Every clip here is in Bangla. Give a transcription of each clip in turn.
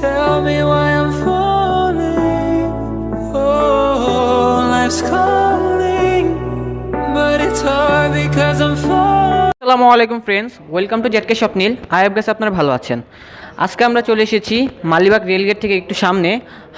Tell me why I'm falling. Oh, life's cold. আসসালামু আলাইকুম ফ্রেন্ডস ওয়েলকাম টু জেটকে স্বপ্নীল আই হ্যাভ গেস আপনারা ভালো আছেন। আজকে আমরা চলে এসেছি মালিবাগ রেলগেট থেকে একটু সামনে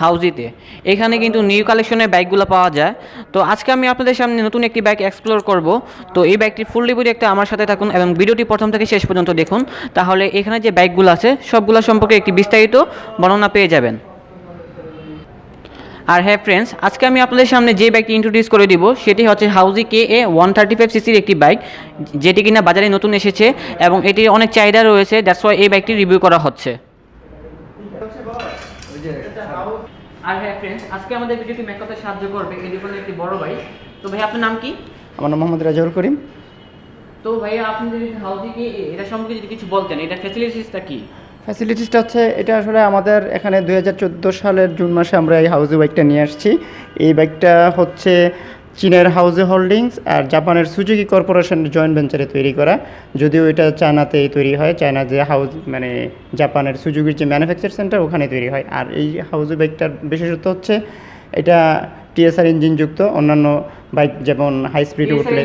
হাউজিতে এখানে কিন্তু নিউ কালেকশনের বাইকগুলো পাওয়া যায়। তো আজকে আমি আপনাদের সামনে নতুন একটি বাইক এক্সপ্লোর করব। তো এই বাইকটির ফুল রিভিউ একটা আমার সাথে থাকুন এবং ভিডিওটি প্রথম থেকে শেষ পর্যন্ত দেখুন। তাহলে এখানে যে বাইকগুলো আছে, সবগুলো সম্পর্কে একটি বিস্তারিত বর্ণনা পেয়ে যাবেন। আর হ্যাঁ ফ্রেন্ডস আজকে আমি আপনাদের সামনে যে বাইকটি ইন্ট্রোডিউস করে দিব সেটি হচ্ছে Haojue K A one thirty five সিসির একটি বাইক যেটি কিনা বাজারে নতুন এসেছে এবং এটির অনেক চাহিদা রয়েছে দ্যাটস ওয়াই এই বাইকটি রিভিউ করা হচ্ছে। আর হ্যাঁ ফ্রেন্ডস আজকে আমাদের ভিডিওটি মেক করতে সাহায্য করবে এটি হলো একটি বড় বাইক তো ভাই আপনার নাম কি? আমার নাম মোহাম্মদ রাজাউল করিম। তো ভাইয়া আপনি যদি হাউজি কে এটা সম্পর্কে যদি কিছু বলতেন এটা ফ্যাসিলিটিসটা কি? ফ্যাসিলিটিসটা হচ্ছে, এটা আসলে আমাদের এখানে দু হাজার চোদ্দ সালের জুন মাসে আমরা এই হাউজে বাইকটা নিয়ে আসছি। এই বাইকটা হচ্ছে চীনের হাউজে হোল্ডিংস আর জাপানের সুজুকি কর্পোরেশনের জয়েন্ট ভেঞ্চারে তৈরি করা। যদিও এটা চায়নাতেই তৈরি হয়, চায়না যে হাউজ মানে জাপানের সুজুকির যে ম্যানুফ্যাকচার সেন্টার ওখানে তৈরি হয়। আর এই হাউজে বাইকটার বিশেষত্ব হচ্ছে এটা টিএসআর ইঞ্জিনযুক্ত অন্যান্য বাইক যেমন হাই স্পিডে উঠলে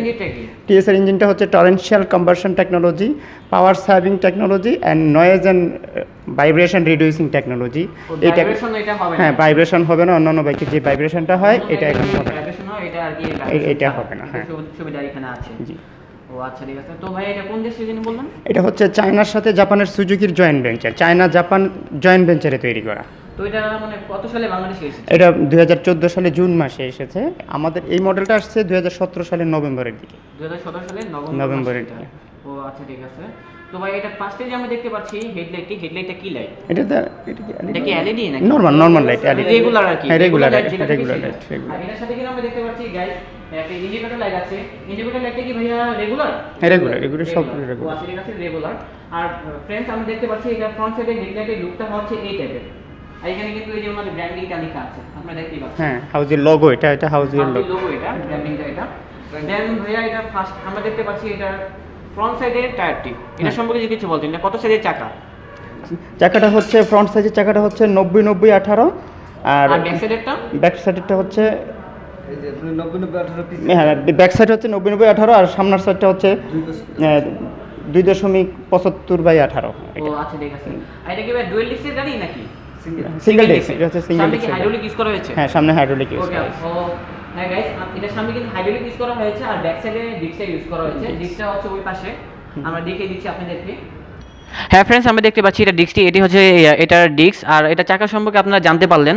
টিএসআর ইঞ্জিনটা হচ্ছে torrential combustion technology power saving technology and noise and vibration reducing technology এটা হ্যাঁ ভাইব্রেশন হবে না অন্যান্য বাইকের যে ভাইব্রেশনটা হয় এটা এখানে হবে না। এটা হবে না, হ্যাঁ। সুবিধা- সুবিধা এখানে আছে। জি। আচ্ছা এটা হচ্ছে চায়নার সাথে জাপানের সুজুকির joint venture China Japan joint ভেঞ্চারে তৈরি করা। তো এটা মানে কত সালে বাংলাদেশে এসেছে? এটা দুই সালে জুন মাসে এসেছে। আমাদের এই মডেলটা আসছে দুই সালের নভেম্বরের দিকে। দু হাজার সতেরো সালে নভেম্বরের দিকে। ও আচ্ছা ঠিক আছে। তো ভাই এটা ফার্স্টে যে আমরা দেখতে পাচ্ছি হেডলাইটটি হেডলাইটটা কি লাইট এটা এটা কি এলইডি নাকি? নর্মাল নর্মাল লাইট রেগুলার আর কি। রেগুলার লাইট রেগুলার আর সাথে কিন্তু আমরা দেখতে পাচ্ছি গাইস একটা ইন্ডিকেটর লাইট আছে। ইন্ডিকেটর লাইটটা কি ভাইয়া রেগুলার regular, এগুলো সব ঠিক আছে রেগুলার আর ফ্রেন্ডস আমি দেখতে পাচ্ছি এটা ফ্রন্ট সাইডে হেডলাইটের লুকটা হচ্ছে এই টাইপের আর এখানে কিন্তু এই যে ওনাদের ব্র্যান্ডিংটা লেখা আছে। আপনারা দেখতেই পাচ্ছেন। হ্যাঁ হাউজের লোগো এটা এটা হাউজের লোগো লোগো এটা ব্র্যান্ডিংটা এটা। দেন ভাইয়া এটা ফার্স্ট আমরা দেখতে পাচ্ছি এটা ফ্রন্ট সাইডের টায়ারটি এটা হ্যাঁ। সম্পর্কে যদি কিছু বলতেন এটা কত সাইজের চাকা? চাকাটা হচ্ছে ফ্রন্ট সাইজের চাকাটা হচ্ছে নব্বই নব্বই আঠারো। আর আর ব্যাক সাইডেরটা ব্যাক সাইডেরটা হচ্ছে হ্যাঁ ব্যাক সাইড হচ্ছে নব্বই নব্বই আঠারো আর সামনের সাইডটা হচ্ছে আহ, দুই দশমিক পঁচাত্তর বাই আঠারো। আচ্ছা ঠিক আছে। এটা কি ডুয়েল ডিস্কের গাড়ি নাকি? সিঙ্গেল ডিস্ক এটা হচ্ছে সিঙ্গেল সামনে কি ডিস্ক হাইড্রোলিক ইউজ করা হয়েছে? হ্যাঁ সামনে হাইড্রোলিক ইউজ ওকে ও হ্যাঁ গাইস এটার সামনে কিন্তু হাইড্রোলিক ইউজ করা হয়েছে আর ব্যাক সাইডে ডিস্কটা ইউজ করা হয়েছে। ডিস্কটা হচ্ছে ওই পাশে। আমরা দেখিয়ে দিচ্ছি আপনাদেরকে। হ্যাঁ ফ্রেন্ডস আমরা দেখতে পাচ্ছি এটা ডিস্কটি এটি হচ্ছে এটার ডিস্ক আর এটা চাকা সম্পর্কে আপনারা জানতে পারলেন।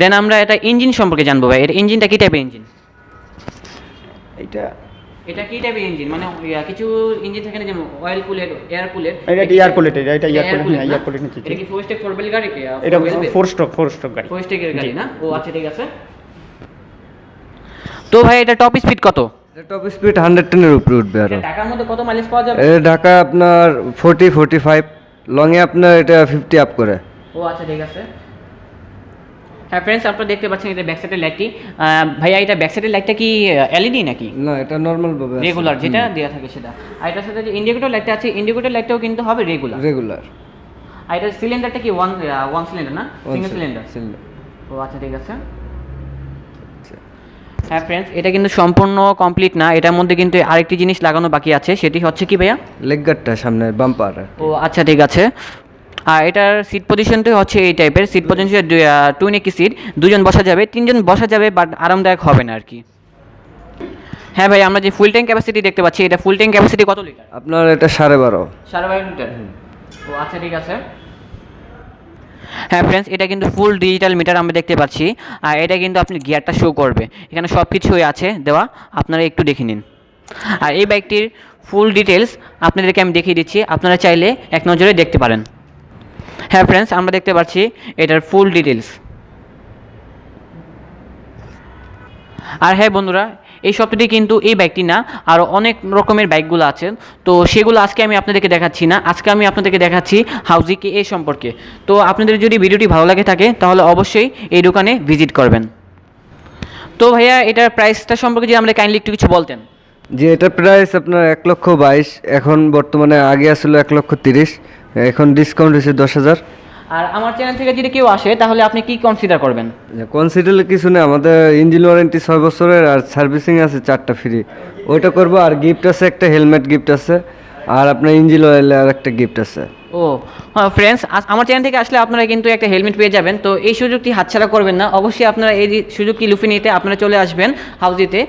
দেন আমরা এটা ইঞ্জিন সম্পর্কে জানব ভাই। এটা ইঞ্জিনটা কি টাইপের ইঞ্জিন এটা এটা কি টাইপের ইঞ্জিন মানে কিছু ইঞ্জিন থাকে না যেমন অয়েল কুলেট এয়ার কুলেট এটা এয়ার কুলেট এটা এটা এয়ার কুলেট হ্যাঁ এয়ার কুলেট নিচ্ছে এটা কি ফোর স্টেক ফোর বেল গাড়ি কি? এটা ফোর স্ট্রোক ফোর স্ট্রোক গাড়ি। ফোর স্টেকের গাড়ি না? ও আচ্ছা ঠিক আছে। তো ভাই এটা টপ স্পিড কত? টপ স্পিড হান্ড্রেড টেনের উপরে উঠবে আরও। ঢাকার মধ্যে কত মাইলেজ পাওয়া যাবে? এ ঢাকা আপনার ফোর্টি ফোর্টি ফাইভ লংয়ে আপনার এটা ফিফটি আপ করে। ও আচ্ছা ঠিক আছে। হ্যাঁ ফ্রেন্ডস আপনারা দেখতে পাচ্ছেন এটা ব্যাক সাইডের লাইটটি ভাইয়া এটা ব্যাক সাইডের লাইটটা কি এলইডি নাকি? না এটা নর্মাল ভাবে রেগুলার যেটা দেওয়া থাকে সেটা। আর এটার সাথে যে ইন্ডিকেটর লাইটটা আছে ইন্ডিকেটর লাইটটাও কিন্তু হবে রেগুলার রেগুলার আর এটার সিলিন্ডারটা কি ওয়ান ওয়ান সিলিন্ডার না? সিঙ্গেল সিলিন্ডার সিলিন্ডার ও আচ্ছা ঠিক আছে। হ্যাঁ ফ্রেন্ডস এটা কিন্তু সম্পূর্ণ কমপ্লিট না। এটার মধ্যে কিন্তু আরেকটি জিনিস লাগানো বাকি আছে। সেটি হচ্ছে কি ভাইয়া? লেগ গার্ডটা সামনে বাম্পার ও আচ্ছা ঠিক আছে। আর এটার সিট পজিশনটাই হচ্ছে এই টাইপের সিট পজিশন টুইন একটি সিট দুজন বসা যাবে তিনজন বসা যাবে বাট আরামদায়ক হবে না আর কি হ্যাঁ ভাই আমরা যে ফুল ট্যাঙ্ক ক্যাপাসিটি দেখতে পাচ্ছি এটা ফুল ট্যাঙ্ক ক্যাপাসিটি কত লিটার আপনার এটা সাড়ে বারো। সাড়ে বারো লিটার ও আচ্ছা ঠিক আছে। হ্যাঁ ফ্রেন্ডস এটা কিন্তু ফুল ডিজিটাল মিটার আমরা দেখতে পাচ্ছি। আর এটা কিন্তু আপনি গিয়ারটা শো করবে। এখানে সব কিছুই আছে দেওয়া। আপনারা একটু দেখে নিন। আর এই বাইকটির ফুল ডিটেলস আপনাদেরকে আমি দেখিয়ে দিচ্ছি। আপনারা চাইলে এক নজরে দেখতে পারেন। হ্যাঁ ফ্রেন্ডস আমরা দেখতে পাচ্ছি এটার ফুল ডিটেলস আর হ্যাঁ বন্ধুরা, এই সপ্তাহটি কিন্তু এই বাইকটি না আরও অনেক রকমের বাইকগুলো আছে। তো সেগুলো আজকে আমি আপনাদেরকে দেখাচ্ছি না, আজকে আমি আপনাদেরকে দেখাচ্ছি হাউজি কে এ সম্পর্কে। তো আপনাদের যদি ভিডিওটি ভালো লাগে থাকে, তাহলে অবশ্যই এই দোকানে ভিজিট করবেন। তো ভাইয়া, এটার প্রাইসটা সম্পর্কে যদি আমরা কাইন্ডলি একটু কিছু বলতেন। যে এটা প্রাইস আপনার এক লক্ষ বাইশ, এখন বর্তমানে আগে আসলে এক লক্ষ তিরিশ। এখন ডিসকাউন্ট হয়েছে দশ হাজার। আর আমার চ্যানেল থেকে যদি কেউ আসে তাহলে আপনি কি কনসিডার করবেন? কনসিডার কিছু নেই আমাদের ইঞ্জিন ওয়ারেন্টি ছয় বছরের আর সার্ভিসিং আছে চারটা ফ্রি ওইটা করব আর গিফট আছে একটা হেলমেট গিফট আছে আর আপনার ইঞ্জিন অয়েল আর একটা গিফট আছে। ও হ্যাঁ ফ্রেন্ডস আমার চ্যানেল থেকে আসলে আপনারা কিন্তু একটা হেলমেট পেয়ে যাবেন। তো এই সুযোগটি হাতছাড়া করবেন না। অবশ্যই আপনারা এই সুযোগটি লুফে নিতে আপনারা চলে আসবেন হাউজিতে।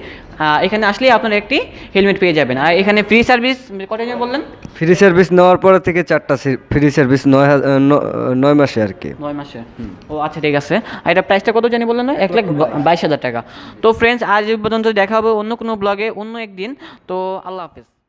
এখানে আসলে আপনার একটি হেলমেট পেয়ে যাবেন। আর এখানে ফ্রি সার্ভিস কটা জন বললেন? ফ্রি সার্ভিস নেওয়ার পর থেকে চারটা ফ্রি সার্ভিস নয় হাজার- নয় মাসে আর কি। নয় মাসে ও আচ্ছা ঠিক আছে। আর এটা প্রাইসটা কত জানি বললেন এক লাখ বাইশ হাজার টাকা। তো ফ্রেন্ডস আজ পর্যন্ত দেখা হবে অন্য কোনো ব্লগে অন্য একদিন। তো আল্লাহ হাফিজ।